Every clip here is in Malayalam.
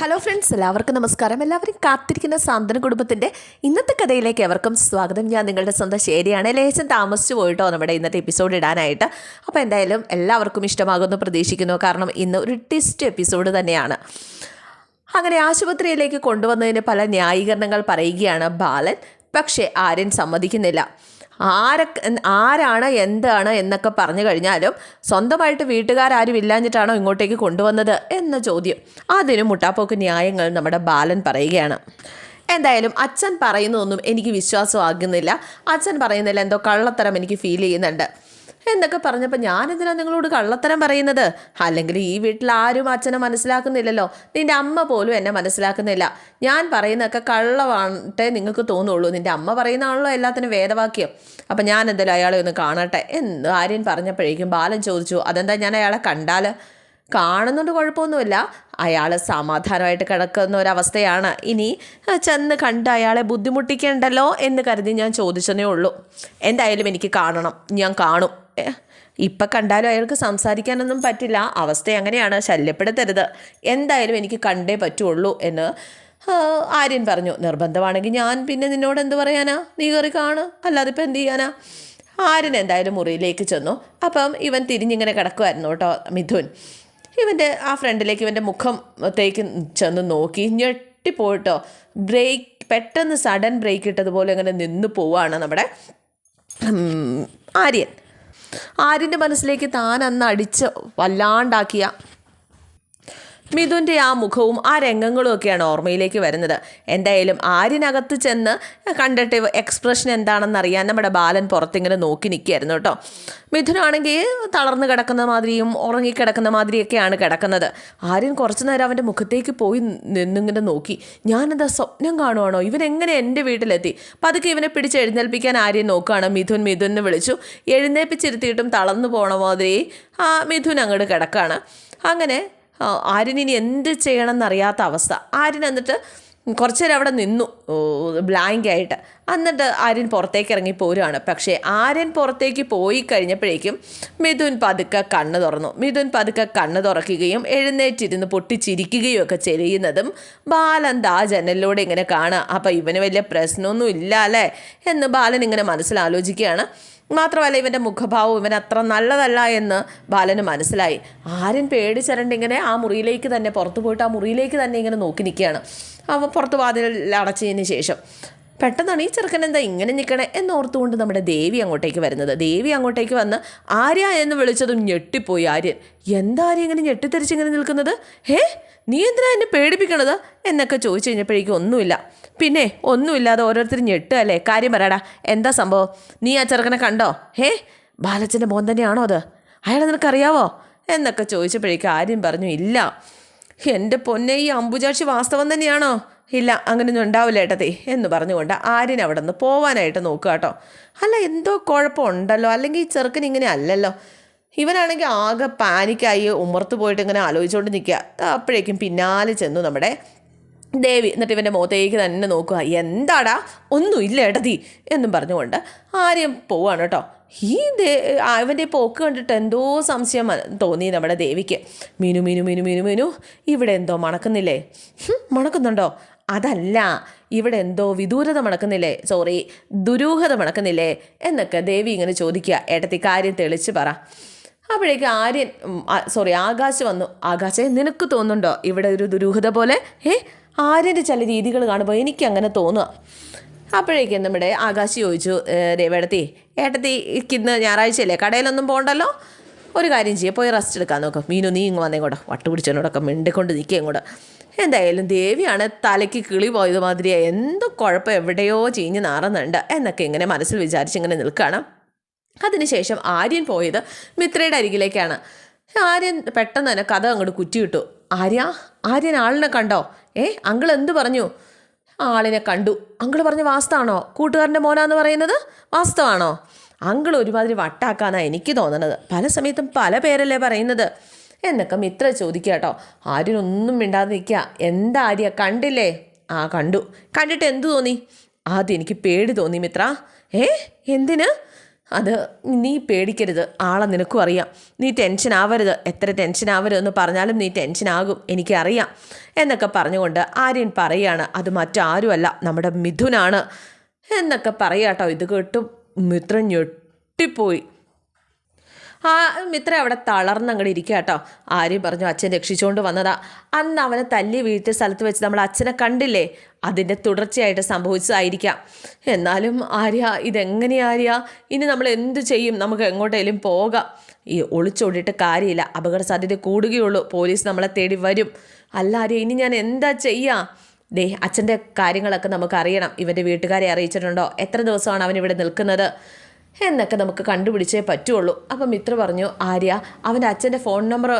ഹലോ ഫ്രണ്ട്സ് എല്ലാവർക്കും നമസ്കാരം. എല്ലാവരും കാത്തിരിക്കുന്ന സാന്ത്വന കുടുംബത്തിന്റെ ഇന്നത്തെ കഥയിലേക്ക് എവർക്കും സ്വാഗതം. ഞാൻ നിങ്ങളുടെ സ്വന്തം ശരിയാണ്. ലേശം താമസിച്ചു പോയിട്ടോ നമ്മുടെ ഇന്നത്തെ എപ്പിസോഡ് ഇടാനായിട്ട്. അപ്പോൾ എന്തായാലും എല്ലാവർക്കും ഇഷ്ടമാകുമെന്ന് പ്രതീക്ഷിക്കുന്നു. കാരണം ഇന്ന് ഒരു ട്വിസ്റ്റ് എപ്പിസോഡ് തന്നെയാണ്. അങ്ങനെ ആശുപത്രിയിലേക്ക് കൊണ്ടുവന്നതിന് പല ന്യായീകരണങ്ങൾ പറയുകയാണ് ബാലൻ. പക്ഷേ ആര്യൻ സമ്മതിക്കുന്നില്ല. ആരൊക്കെ ആരാണ് എന്താണ് എന്നൊക്കെ പറഞ്ഞു കഴിഞ്ഞാലും സ്വന്തമായിട്ട് വീട്ടുകാരും ഇല്ലാഞ്ഞിട്ടാണോ ഇങ്ങോട്ടേക്ക് കൊണ്ടുവന്നത് എന്ന ചോദ്യം. അതിന് മുട്ടാപ്പോക്ക് ന്യായങ്ങൾ നമ്മുടെ ബാലൻ പറയുകയാണ്. എന്തായാലും അച്ഛൻ പറയുന്നതൊന്നും എനിക്ക് വിശ്വാസമാകുന്നില്ല. അച്ഛൻ പറയുന്നതിൽ എന്തോ കള്ളത്തരം എനിക്ക് ഫീൽ ചെയ്യുന്നുണ്ട്. എന്നൊക്കെ പറഞ്ഞപ്പോൾ ഞാനെന്തിനാ നിങ്ങളോട് കള്ളത്തരം പറയുന്നത്? അല്ലെങ്കിൽ ഈ വീട്ടിൽ ആരും അച്ഛനെ മനസ്സിലാക്കുന്നില്ലല്ലോ. നിന്റെ അമ്മ പോലും എന്നെ മനസ്സിലാക്കുന്നില്ല. ഞാൻ പറയുന്നതൊക്കെ കള്ളവാണ്ട്ടേ നിങ്ങൾക്ക് തോന്നുള്ളൂ. നിന്റെ അമ്മ പറയുന്നതാണല്ലോ എല്ലാത്തിനും വേദവാക്യം. അപ്പം ഞാൻ എന്തായാലും അയാളെ ഒന്ന് കാണട്ടെ എന്ന് ആര്യൻ പറഞ്ഞപ്പോഴേക്കും ബാലൻ ചോദിച്ചു അതെന്താ ഞാൻ അയാളെ കണ്ടാൽ കാണുന്നുണ്ട്? കുഴപ്പമൊന്നുമില്ല. അയാൾ സമാധാനമായിട്ട് കിടക്കുന്ന ഒരവസ്ഥയാണ് ഇനി ചെന്ന് കണ്ട് അയാളെ ബുദ്ധിമുട്ടിക്കേണ്ടല്ലോ എന്ന് കരുതി ഞാൻ ചോദിച്ചതേ ഉള്ളൂ. എന്തായാലും എനിക്ക് കാണണം. ഞാൻ കാണും. ഇപ്പം കണ്ടാലും അയാൾക്ക് സംസാരിക്കാനൊന്നും പറ്റില്ല. അവസ്ഥ അങ്ങനെയാണ് ശല്യപ്പെടുത്തരുത് എന്തായാലും എനിക്ക് കണ്ടേ പറ്റുള്ളൂ എന്ന് ആര്യൻ പറഞ്ഞു. നിർബന്ധമാണെങ്കിൽ ഞാൻ പിന്നെ നിന്നോട് എന്ത് പറയാനാ? നീ കയറി കാണ്. അല്ലാതെ ഇപ്പം എന്ത് ചെയ്യാനാ? ആര്യൻ എന്തായാലും മുറിയിലേക്ക് ചെന്നു. അപ്പം ഇവൻ തിരിഞ്ഞിങ്ങനെ കിടക്കുമായിരുന്നു കേട്ടോ മിഥുൻ. ഇവന്റെ ആ ഫ്രണ്ടിലേക്ക് ഇവന്റെ മുഖത്തേക്ക് ചെന്ന് നോക്കി ഞെട്ടിപ്പോയിട്ടോ. ബ്രേക്ക് പെട്ടെന്ന് സഡൻ ബ്രേക്ക് ഇട്ടതുപോലെ അങ്ങനെ നിന്ന് പോവാണ് നമ്മുടെ ആര്യൻ. ആര്യന്റെ മനസ്സിലേക്ക് താൻ അന്ന് അടിച്ച് വല്ലാണ്ടാക്കിയ മിഥുന്റെ ആ മുഖവും ആ രംഗങ്ങളും ഒക്കെയാണ് ഓർമ്മയിലേക്ക് വരുന്നത്. എന്തായാലും ആര്യനകത്ത് ചെന്ന് കണ്ടിട്ട് എക്സ്പ്രഷൻ എന്താണെന്ന് അറിയാൻ നമ്മുടെ ബാലൻ പുറത്തിങ്ങനെ നോക്കി നിൽക്കുകയായിരുന്നു കേട്ടോ. മിഥുനാണെങ്കിൽ തളർന്ന് കിടക്കുന്ന മാതിരിയും ഉറങ്ങിക്കിടക്കുന്ന മാതിരിയൊക്കെയാണ് കിടക്കുന്നത്. ആര്യൻ കുറച്ചു നേരം അവന്റെ മുഖത്തേക്ക് പോയി നിന്നിങ്ങനെ നോക്കി. ഞാനെന്താ സ്വപ്നം കാണുവാണോ? ഇവനെങ്ങനെ എന്റെ വീട്ടിലെത്തി? പതുക്കെ ഇവനെ പിടിച്ച് എഴുന്നേൽപ്പിക്കാൻ ആര്യൻ നോക്കുകയാണ്. മിഥുൻ എന്ന് വിളിച്ചു. എഴുന്നേൽപ്പിച്ചിരുത്തിയിട്ടും തളർന്നു പോണ മാതിരി ആ മിഥുൻ അങ്ങോട്ട് കിടക്കുകയാണ്. അങ്ങനെ ആ, ആര്യൻ ഇനി എന്ത് ചെയ്യണമെന്നറിയാത്ത അവസ്ഥ. ആര്യൻ എന്നിട്ട് കുറച്ച് നേരം അവിടെ നിന്നു ബ്ലാങ്ക് ആയിട്ട്. എന്നിട്ട് ആര്യൻ പുറത്തേക്ക് ഇറങ്ങി പോരുകയാണ് പക്ഷേ ആര്യൻ പുറത്തേക്ക് പോയി കഴിഞ്ഞപ്പോഴേക്കും മിഥുൻ പതുക്കെ കണ്ണ് തുറന്നു. മിഥുൻ പതുക്കെ കണ്ണ് തുറക്കുകയും എഴുന്നേറ്റിരുന്ന് പൊട്ടിച്ചിരിക്കുകയും ഒക്കെ ചെയ്യുന്നതും ബാലൻ ജനലിലൂടെ ഇങ്ങനെ കാണുക. അപ്പം ഇവന് വലിയ പ്രശ്നമൊന്നും ഇല്ല അല്ലേ? എന്ന് ബാലൻ ഇങ്ങനെ മനസ്സിലാലോചിക്കുകയാണ്. മാത്രമല്ല ഇവന്റെ മുഖഭാവം ഇവൻ അത്ര നല്ലതല്ല എന്ന് ബാലന് മനസ്സിലായി. ആരും പേടിച്ചരണ്ട് ഇങ്ങനെ ആ മുറിയിലേക്ക് തന്നെ പുറത്തു പോയിട്ട് ആ മുറിയിലേക്ക് തന്നെ ഇങ്ങനെ നോക്കി നിൽക്കുകയാണ്. അവൻ പുറത്ത് വാതിൽ അടച്ചതിന് ശേഷം പെട്ടെന്നാണ് ഈ ചെറുക്കൻ എന്താ ഇങ്ങനെ നിൽക്കണേ? എന്നോർത്തുകൊണ്ട് നമ്മുടെ ദേവി അങ്ങോട്ടേക്ക് വരുന്നത്. ദേവി അങ്ങോട്ടേക്ക് വന്ന് ആര്യ എന്ന് വിളിച്ചതും ഞെട്ടിപ്പോയി ആര്യൻ. എന്താ ആര്യ ഇങ്ങനെ ഞെട്ടിത്തെറിച്ചിങ്ങനെ നിൽക്കുന്നത്? ഹേ നീ എന്തിനാ എന്നെ പേടിപ്പിക്കണത്? എന്നൊക്കെ ചോദിച്ചു കഴിഞ്ഞപ്പോഴേക്കും ഒന്നുമില്ല. പിന്നെ ഒന്നുമില്ലാതെ ഓരോരുത്തർ ഞെട്ടുകയല്ലേ? കാര്യം പറയടാ എന്താ സംഭവം? നീ ആ ചെറുക്കനെ കണ്ടോ? ഹേ ബാലച്ചന്റെ മോൻ തന്നെയാണോ അത്? അയാളെ നിനക്കറിയാവോ? എന്നൊക്കെ ചോദിച്ചപ്പോഴേക്കും ആര്യം പറഞ്ഞു ഇല്ല. എന്റെ പൊന്നെ ഈ അമ്പുജാക്ഷി വാസ്തവം തന്നെയാണോ? ഇല്ല അങ്ങനെയൊന്നും ഉണ്ടാവില്ല ഏട്ടത്തി എന്ന് പറഞ്ഞുകൊണ്ട് ആര്യൻ അവിടെ നിന്ന് പോവാനായിട്ട് നോക്കുക കേട്ടോ. അല്ല എന്തോ കുഴപ്പമുണ്ടല്ലോ? അല്ലെങ്കിൽ ഈ ചെറുക്കൻ ഇങ്ങനെ അല്ലല്ലോ? ഇവനാണെങ്കിൽ ആകെ പാനിക്കായി ഉമ്മർത്ത് പോയിട്ട് ഇങ്ങനെ ആലോചിച്ചുകൊണ്ട് നിൽക്കുക അപ്പോഴേക്കും പിന്നാലെ ചെന്നു നമ്മുടെ ദേവി. എന്നിട്ട് ഇവന്റെ മുഖത്തേക്ക് തന്നെ നോക്കുക. എന്താടാ? ഒന്നും ഒന്നുമില്ല ഏട്ടതി എന്നും പറഞ്ഞുകൊണ്ട് ആര്യം പോവാണ് കേട്ടോ. ഈ ദേ അവന്റെ പോക്ക് കണ്ടിട്ട് എന്തോ സംശയം തോന്നി നമ്മുടെ ദേവിക്ക്. മീനു മീനു മീനു മീനു മീനു ഇവിടെ എന്തോ മണക്കുന്നില്ലേ? മണക്കുന്നുണ്ടോ? അതല്ല ഇവിടെ എന്തോ വിദൂരത മണക്കുന്നില്ലേ? സോറി ദുരൂഹത മണക്കുന്നില്ലേ? എന്നൊക്കെ ദേവി ഇങ്ങനെ ചോദിക്കുക. ഏട്ടത്തി കാര്യം തെളിച്ച് പറ. അപ്പോഴേക്ക് ആര്യൻ സോറി ആകാശ് വന്നു. ആകാശെ നിനക്ക് തോന്നുന്നുണ്ടോ ഇവിടെ ഒരു ദുരൂഹത പോലെ? ഏ ആര്യന്റെ ചില രീതികൾ കാണുമ്പോൾ എനിക്ക് അങ്ങനെ തോന്നുക അപ്പോഴേക്കും നമ്മുടെ ആകാശ് ചോദിച്ചു രേവേടത്തി ഏട്ടത്തി ഇന്ന് ഞായറാഴ്ചയല്ലേ കടയിലൊന്നും പോകണ്ടല്ലോ? ഒരു കാര്യം ചെയ്യുക പോയി റെസ്റ്റ് എടുക്കാൻ നോക്കാം. മീനു നീ ഇങ്ങ് വന്നേ കൂടെ വട്ട് പിടിച്ചതിനോടൊക്കെ മിണ്ടിക്കൊണ്ട് നിൽക്കുകയും കൂടെ എന്തായാലും ദേവിയാണ് തലയ്ക്ക് കിളി പോയത് മാതിരിയാ എന്തോ കുഴപ്പം എവിടെയോ ചീഞ്ഞ് നാറുന്നുണ്ട്. എന്നൊക്കെ ഇങ്ങനെ മനസ്സിൽ വിചാരിച്ചിങ്ങനെ നിൽക്കുകയാണ് അതിനുശേഷം ആര്യൻ പോയത് മിത്രയുടെ അരികിലേക്കാണ്. ആര്യൻ പെട്ടെന്ന് തന്നെ കഥ അങ്ങോട്ട് കുറ്റിയിട്ടു. ആര്യ ആര്യൻ ആളിനെ കണ്ടോ? ഏ അങ്കിൾ എന്ത് പറഞ്ഞു? ആളിനെ കണ്ടു. അങ്കിൾ പറഞ്ഞ വാസ്തവാണോ? കൂട്ടുകാരന്റെ മോനാന്ന് പറയുന്നത് വാസ്തവാണോ? അങ്കിൾ ഒരുമാതിരി വട്ടാക്കാന്നാണ് എനിക്ക് തോന്നണത്. പല സമയത്തും പല പേരല്ലേ പറയുന്നത്. എന്നൊക്കെ മിത്ര ചോദിക്കുക കേട്ടോ. ആര്യനൊന്നും മിണ്ടാതെ നിൽക്കുക. എന്താ ആര്യ കണ്ടില്ലേ? ആ കണ്ടു. കണ്ടിട്ട് എന്തു തോന്നി? ആദ്യം എനിക്ക് പേടി തോന്നി മിത്ര. ഏ എന്തിന്? അത് നീ പേടിക്കരുത്. ആളെ നിനക്കും അറിയാം. നീ ടെൻഷൻ ആവരുത്. എത്ര ടെൻഷൻ ആവരുത് എന്ന് പറഞ്ഞാലും നീ ടെൻഷൻ ആകും. എനിക്കറിയാം. എന്നൊക്കെ പറഞ്ഞുകൊണ്ട് ആര്യൻ പറയാണ് അത് മറ്റാരുമല്ല. നമ്മുടെ മിഥുനാണ്. എന്നൊക്കെ പറയാട്ടോ. ഇത് കേട്ടും മിത്രൻ ഞെട്ടിപ്പോയി. ആ മിത്ര അവിടെ തളർന്നങ്ങോട്ട് ഇരിക്കുക കേട്ടോ. ആര്യം പറഞ്ഞു അച്ഛൻ രക്ഷിച്ചുകൊണ്ട് വന്നതാ. അന്ന് അവനെ തല്ലി വീഴ്ത്തിയ സ്ഥലത്ത് വെച്ച് നമ്മൾ അച്ഛനെ കണ്ടില്ലേ? അതിന്റെ തുടർച്ചയായിട്ട് സംഭവിച്ചതായിരിക്കാം. എന്നാലും ആര്യ ഇതെങ്ങനെ ആര്യ? ഇനി നമ്മൾ എന്ത് ചെയ്യും? നമുക്ക് എങ്ങോട്ടേലും പോകാം. ഈ ഒളിച്ചോടിയിട്ട് കാര്യമില്ല. അപകട സാധ്യത കൂടുകയുള്ളൂ. പോലീസ് നമ്മളെ തേടി വരും. അല്ല ആര്യ ഇനി ഞാൻ എന്താ ചെയ്യുക ദേ അച്ഛന്റെ കാര്യങ്ങളൊക്കെ നമുക്ക് അറിയണം. ഇവന്റെ വീട്ടുകാരെ അറിയിച്ചിട്ടുണ്ടോ? എത്ര ദിവസമാണ് അവൻ ഇവിടെ നിൽക്കുന്നത്? എന്നൊക്കെ നമുക്ക് കണ്ടുപിടിച്ചേ പറ്റുള്ളൂ. അപ്പം മിത്ര പറഞ്ഞു ആര്യ അവന്റെ അച്ഛന്റെ ഫോൺ നമ്പർ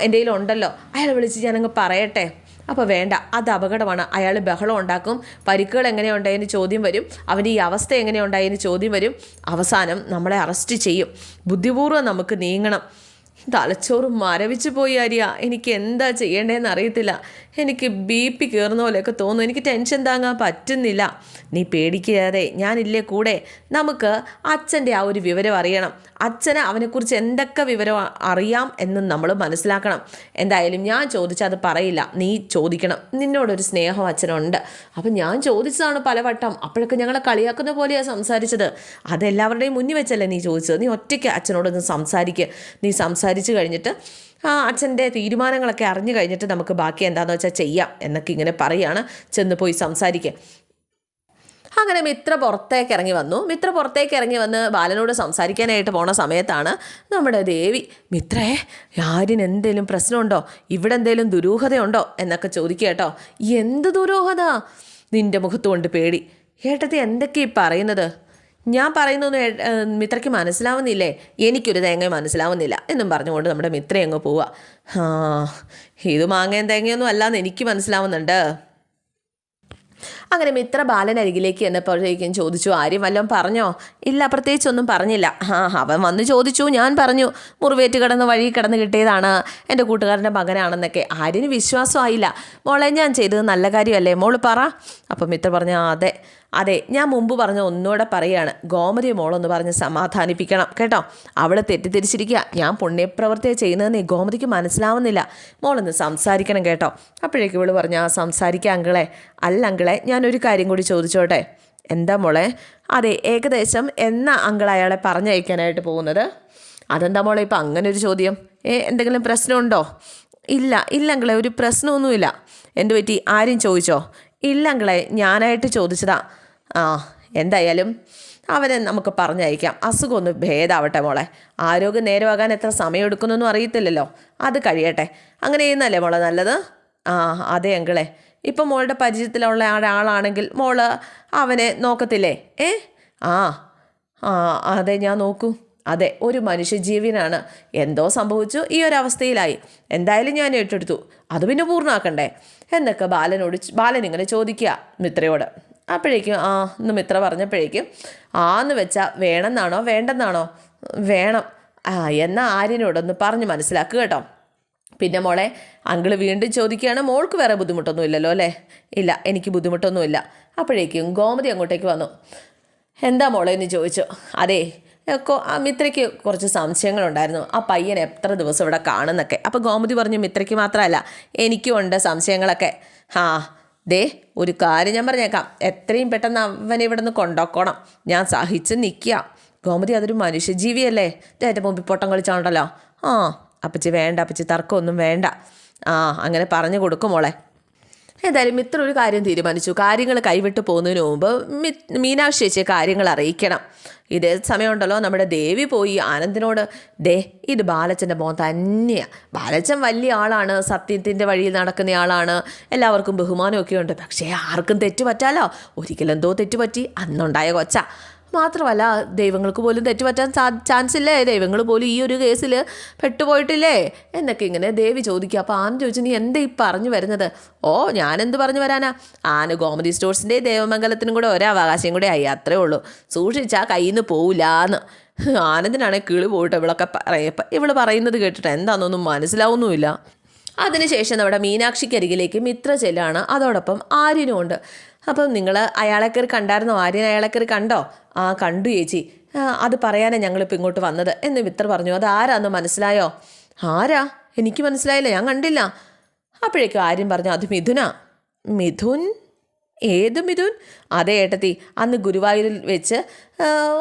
എന്റെ കയ്യിലുണ്ടല്ലോ അയാൾ വിളിച്ച് ഞാനങ്ങ് പറയട്ടെ. അപ്പോൾ വേണ്ട അത് അപകടമാണ്. അയാൾ ബഹളം ഉണ്ടാക്കും. പരിക്കുകൾ എങ്ങനെയുണ്ടായെന്ന് ചോദ്യം വരും. അവന്റെ ഈ അവസ്ഥ എങ്ങനെയുണ്ടായെന്ന് ചോദ്യം വരും. അവസാനം നമ്മളെ അറസ്റ്റ് ചെയ്യും. ബുദ്ധിപൂർവം നമുക്ക് നീങ്ങണം. തലച്ചോറ് മരവിച്ചു പോയി ആര്യ. എനിക്ക് എന്താ ചെയ്യേണ്ടതെന്ന് അറിയത്തില്ല. എനിക്ക് ബി പി കയറുന്ന പോലെയൊക്കെ തോന്നുന്നു. എനിക്ക് ടെൻഷൻ താങ്ങാൻ പറ്റുന്നില്ല. നീ പേടിക്കാതെ ഞാനില്ലേ കൂടെ? നമുക്ക് അച്ഛന്റെ ആ ഒരു വിവരം അറിയണം. അച്ഛന് അവനെക്കുറിച്ച് എന്തൊക്കെ വിവരം അറിയാം എന്ന് നമ്മൾ മനസ്സിലാക്കണം. എന്തായാലും ഞാൻ ചോദിച്ചാൽ അത് പറയില്ല. നീ ചോദിക്കണം. നിന്നോടൊരു സ്നേഹം അച്ഛനുണ്ട്. അപ്പം ഞാൻ ചോദിച്ചതാണ് പലവട്ടം. അപ്പോഴൊക്കെ ഞങ്ങളെ കളിയാക്കുന്ന പോലെയാണ് സംസാരിച്ചത്. അതെല്ലാവരുടെയും മുന്നിൽ വെച്ചല്ലേ നീ ചോദിച്ചത്. നീ ഒറ്റയ്ക്ക് അച്ഛനോടൊന്ന് സംസാരിക്കുക നീ സംസാരിച്ച് കഴിഞ്ഞിട്ട് അച്ഛന്റെ തീരുമാനങ്ങളൊക്കെ അറിഞ്ഞു കഴിഞ്ഞിട്ട് നമുക്ക് ബാക്കി എന്താണെന്ന് വെച്ചാൽ ചെയ്യാം എന്നൊക്കെ ഇങ്ങനെ പറയാണ്. ചെന്ന് പോയി സംസാരിക്കുക അങ്ങനെ മിത്ര പുറത്തേക്ക് ഇറങ്ങി വന്നു. മിത്ര പുറത്തേക്ക് ഇറങ്ങി വന്ന് ബാലനോട് സംസാരിക്കാനായിട്ട് പോണ സമയത്താണ് നമ്മുടെ ദേവി മിത്രേ ആര്യന് എന്തെങ്കിലും പ്രശ്നമുണ്ടോ? ഇവിടെ എന്തെങ്കിലും ദുരൂഹതയുണ്ടോ? എന്നൊക്കെ ചോദിക്കുക കേട്ടോ. എന്ത് ദുരൂഹത? നിന്റെ മുഖത്തുകൊണ്ട് പേടി. ഏട്ടത്തി എന്തൊക്കെ ഈ പറയുന്നത്? ഞാൻ പറയുന്നൊന്നും മിത്രയ്ക്ക് മനസ്സിലാവുന്നില്ലേ? എനിക്കൊരു തേങ്ങ മനസ്സിലാവുന്നില്ല എന്നും പറഞ്ഞുകൊണ്ട് നമ്മുടെ മിത്ര അങ്ങ് പോവുക ആ ഇത് മാങ്ങയും തേങ്ങയൊന്നും അല്ലാന്ന് എനിക്ക് മനസ്സിലാവുന്നുണ്ട്. അങ്ങനെ മിത്ര ബാലൻ അരികിലേക്ക് എന്നപ്പോഴേക്കും ചോദിച്ചു ആര്യം വല്ലതും പറഞ്ഞോ? ഇല്ല പ്രത്യേകിച്ചൊന്നും പറഞ്ഞില്ല. ആ അവൻ വന്ന് ചോദിച്ചു ഞാൻ പറഞ്ഞു മുറിവേറ്റ് കിടന്ന് വഴി കിടന്ന് കിട്ടിയതാണ് എന്റെ കൂട്ടുകാരന്റെ മകനാണെന്നൊക്കെ. ആര്യന് വിശ്വാസമായില്ല. മോളെ ഞാൻ ചെയ്തത് നല്ല കാര്യമല്ലേ? മോൾ പറ. അപ്പം മിത്ര പറഞ്ഞു "ആ, അതെ. അതെ ഞാൻ മുമ്പ് പറഞ്ഞ ഒന്നുകൂടെ പറയാണ് ഗോമതി മോളൊന്ന് പറഞ്ഞ് സമാധാനിപ്പിക്കണം കേട്ടോ? അവളെ തെറ്റിദ്ധരിച്ചിരിക്കുക. ഞാൻ പുണ്യപ്രവർത്തിയെ ചെയ്യുന്നതെന്ന് ഗോമതിക്ക് മനസ്സിലാവുന്നില്ല. മോളൊന്ന് സംസാരിക്കണം കേട്ടോ? അപ്പോഴേക്കും ഇവൾ പറഞ്ഞു ആ സംസാരിക്കാം അങ്കിളെ. അല്ല അങ്കിളെ ഞാനൊരു കാര്യം കൂടി ചോദിച്ചോട്ടെ? എന്താ മോളെ? അതെ ഏകദേശം എന്നാ അങ്കിൾ അയാളെ പറഞ്ഞയക്കാനായിട്ട് പോകുന്നത്? അതെന്താ മോളെ ഇപ്പം അങ്ങനെ ഒരു ചോദ്യം. ഏ എന്തെങ്കിലും പ്രശ്നമുണ്ടോ? ഇല്ല ഇല്ല അങ്കിളെ ഒരു പ്രശ്നമൊന്നുമില്ല. എന്ത് പറ്റി ആരും ചോദിച്ചോ? ഇല്ല അങ്കിളെ ഞാനായിട്ട് ചോദിച്ചതാ. ആ എന്തായാലും അവനെ നമുക്ക് പറഞ്ഞയക്കാം. അസുഖം ഒന്ന് ഭേദാവട്ടെ മോളെ. ആരോഗ്യം നേരമാകാൻ എത്ര സമയം എടുക്കുന്നൊന്നും അറിയത്തില്ലല്ലോ. അത് കഴിയട്ടെ. അങ്ങനെ ചെയ്യുന്നല്ലേ മോളെ നല്ലത്? ആ അതെ അങ്കിളെ. ഇപ്പം മോളുടെ പരിചയത്തിലുള്ള ഒരാളാണെങ്കിൽ മോൾ അവനെ നോക്കത്തില്ലേ? ഏ? ആ ആ അതെ ഞാൻ നോക്കൂ. അതെ ഒരു മനുഷ്യജീവിനാണ്. എന്തോ സംഭവിച്ചു ഈ ഒരു അവസ്ഥയിലായി. എന്തായാലും ഞാൻ ഏറ്റെടുത്തു. അത് പിന്നെ പൂർണമാക്കണ്ടേ എന്നൊക്കെ ബാലനോട് ബാലൻ ഇങ്ങനെ ചോദിക്കുക മിത്രയോട്. അപ്പോഴേക്കും ആ എന്ന് മിത്ര പറഞ്ഞപ്പോഴേക്കും ആ എന്ന് വെച്ചാൽ വേണമെന്നാണോ വേണ്ടെന്നാണോ? വേണം. ആ എന്നാൽ ആര്യനോടൊന്ന് പറഞ്ഞ് മനസ്സിലാക്കുക കേട്ടോ. പിന്നെ മോളെ അങ്കിൾ വീണ്ടും ചോദിക്കുകയാണ് മോൾക്ക് വേറെ ബുദ്ധിമുട്ടൊന്നും ഇല്ലല്ലോ അല്ലേ? ഇല്ല എനിക്ക് ബുദ്ധിമുട്ടൊന്നുമില്ല. അപ്പോഴേക്കും ഗോമതി അങ്ങോട്ടേക്ക് വന്നു. എന്താ മോളെ? എന്ന് ചോദിച്ചു. അതെ മിത്രയ്ക്ക് കുറച്ച് സംശയങ്ങളുണ്ടായിരുന്നു. ആ പയ്യൻ എത്ര ദിവസം ഇവിടെ കാണുന്നൊക്കെ. അപ്പോൾ ഗോമതി പറഞ്ഞു മിത്രയ്ക്ക് മാത്രമല്ല എനിക്കും ഉണ്ട് സംശയങ്ങളൊക്കെ. ആ ദേ ഒരു കാര്യം ഞാൻ പറഞ്ഞേക്കാം. എത്രയും പെട്ടെന്ന് അവനെ ഇവിടെ നിന്ന് കൊണ്ടുപോക്കണം ഞാൻ സഹിച്ച് നിൽക്കുക. ഗോമതി അതൊരു മനുഷ്യജീവിയല്ലേ? എന്റെ മുമ്പിൽ പൊട്ടം കളിച്ചാണല്ലോ ആ അപ്പച്ചി വേണ്ട അപ്പച്ചി തർക്കമൊന്നും വേണ്ട. ആ അങ്ങനെ പറഞ്ഞു കൊടുക്കും മോളെ. എന്തായാലും മിത്ര ഒരു കാര്യം തീരുമാനിച്ചു. കാര്യങ്ങൾ കൈവിട്ട് പോകുന്നതിന് മുമ്പ് മീനാക്ഷി ചേച്ചിയെ കാര്യങ്ങൾ അറിയിക്കണം. ഇതേ സമയമുണ്ടല്ലോ നമ്മുടെ ദേവി പോയി ആനന്ദിനോട് ദേ ഇത് ബാലച്ചന്റെ മോൻ തന്നെയാണ് ബാലച്ചൻ വലിയ ആളാണ് സത്യത്തിന്റെ വഴിയിൽ നടക്കുന്ന ആളാണ്. എല്ലാവർക്കും ബഹുമാനമൊക്കെ ഉണ്ട് പക്ഷേ ആർക്കും തെറ്റ് പറ്റാലോ ഒരിക്കലും എന്തോ തെറ്റ് പറ്റി അന്നുണ്ടായ കൊച്ച. മാത്രമല്ല ദൈവങ്ങൾക്ക് പോലും തെറ്റുപറ്റാൻ സാ ചാൻസ് ഇല്ലേ ദൈവങ്ങൾ പോലും ഈ ഒരു കേസിൽ പെട്ടുപോയിട്ടില്ലേ? എന്നൊക്കെ ഇങ്ങനെ ദേവി ചോദിക്കുക. അപ്പോൾ ആന ചോദിച്ചു നീ എന്താ ഈ പറഞ്ഞു വരുന്നത്? ഓ ഞാനെന്ത് പറഞ്ഞു വരാനാ? ആന ഗോമതി സ്റ്റോഴ്സിന്റെ ദേവമംഗലത്തിനും കൂടെ ഒരവകാശം കൂടെ ആയി അത്രേ ഉള്ളൂ. സൂക്ഷിച്ചാൽ കയ്യിൽ നിന്ന് പോവില്ലാന്ന്. ആനന്ദിനാണെങ്കിൽ കിളി പോയിട്ട് ഇവളൊക്കെ പറയപ്പം ഇവൾ പറയുന്നത് കേട്ടിട്ട് എന്താണെന്നൊന്നും മനസ്സിലാവുന്നുമില്ല. അതിനുശേഷം നമ്മുടെ മീനാക്ഷിക്കരികിലേക്ക് മിത്ര ചെല്ലാണ്. അതോടൊപ്പം ആര്യനും ഉണ്ട് അപ്പം നിങ്ങൾ അയാളെ കയറി കണ്ടായിരുന്നോ? ആര്യൻ അയാളെ കയറി കണ്ടോ? ആ കണ്ടു ചേച്ചി. അത് പറയാനാണ് ഞങ്ങളിപ്പോൾ ഇങ്ങോട്ട് വന്നത് എന്ന് മിത്ര പറഞ്ഞു. അത് ആരാന്ന് മനസ്സിലായോ? ആരാ? എനിക്ക് മനസ്സിലായില്ല. ഞാൻ കണ്ടില്ല. അപ്പോഴേക്കും ആര്യൻ പറഞ്ഞു അത് മിഥുനാ. മിഥുൻ? ഏത് മിഥുൻ? അതേ ഏട്ടത്തി. അന്ന് ഗുരുവായൂരിൽ വെച്ച്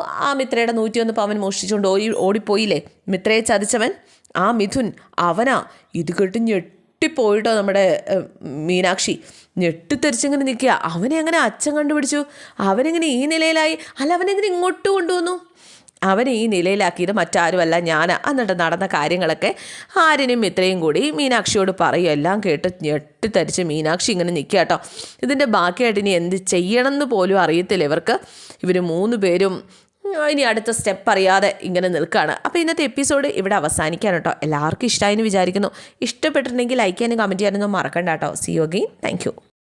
ആ മിത്രയുടെ നൂറ്റിയൊന്ന് പവൻ മോഷ്ടിച്ചുകൊണ്ട് ഓടി ഓടിപ്പോയില്ലേ? മിത്രയെ ചതിച്ചവൻ? ആ മിഥുൻ അവനാ. ഇത് കേട്ട് ഞെട്ടിപ്പോയിട്ടോ നമ്മുടെ മീനാക്ഷി. ഞെട്ടിത്തെറിച്ചിങ്ങനെ നിൽക്കുക. അവനെ അങ്ങനെ അച്ഛൻ കണ്ടുപിടിച്ചു? അവനെങ്ങനെ ഈ നിലയിലായി? അല്ല അവനെങ്ങനെ ഇങ്ങോട്ട് കൊണ്ടുവന്നു? അവനെ ഈ നിലയിലാക്കിയത് മറ്റാരുമല്ല ഞാൻ എന്നിട്ട് നടന്ന കാര്യങ്ങളൊക്കെ ആര്യനും ഇത്രയും കൂടി മീനാക്ഷിയോട് പറയും. എല്ലാം കേട്ട് ഞെട്ടിത്തരിച്ച് മീനാക്ഷി ഇങ്ങനെ നിൽക്കുക കേട്ടോ. ഇതിന്റെ ബാക്കിയായിട്ട് ഇനി എന്ത് ചെയ്യണമെന്ന് പോലും അറിയത്തില്ല ഇവർക്ക്. ഇവർ മൂന്ന് പേരും ഇനി അടുത്ത സ്റ്റെപ്പ് അറിയാതെ ഇങ്ങനെ നിൽക്കുകയാണ് അപ്പോൾ ഇന്നത്തെ എപ്പിസോഡ് ഇവിടെ അവസാനിക്കാൻ കേട്ടോ. എല്ലാവർക്കും ഇഷ്ടമായെന്ന് വിചാരിക്കുന്നു. ഇഷ്ടപ്പെട്ടിട്ടുണ്ടെങ്കിൽ ലൈക്ക് ചെയ്യാനും കമന്റ് ചെയ്യാനൊന്നും മറക്കണ്ട കേട്ടോ. സി യോഗി താങ്ക്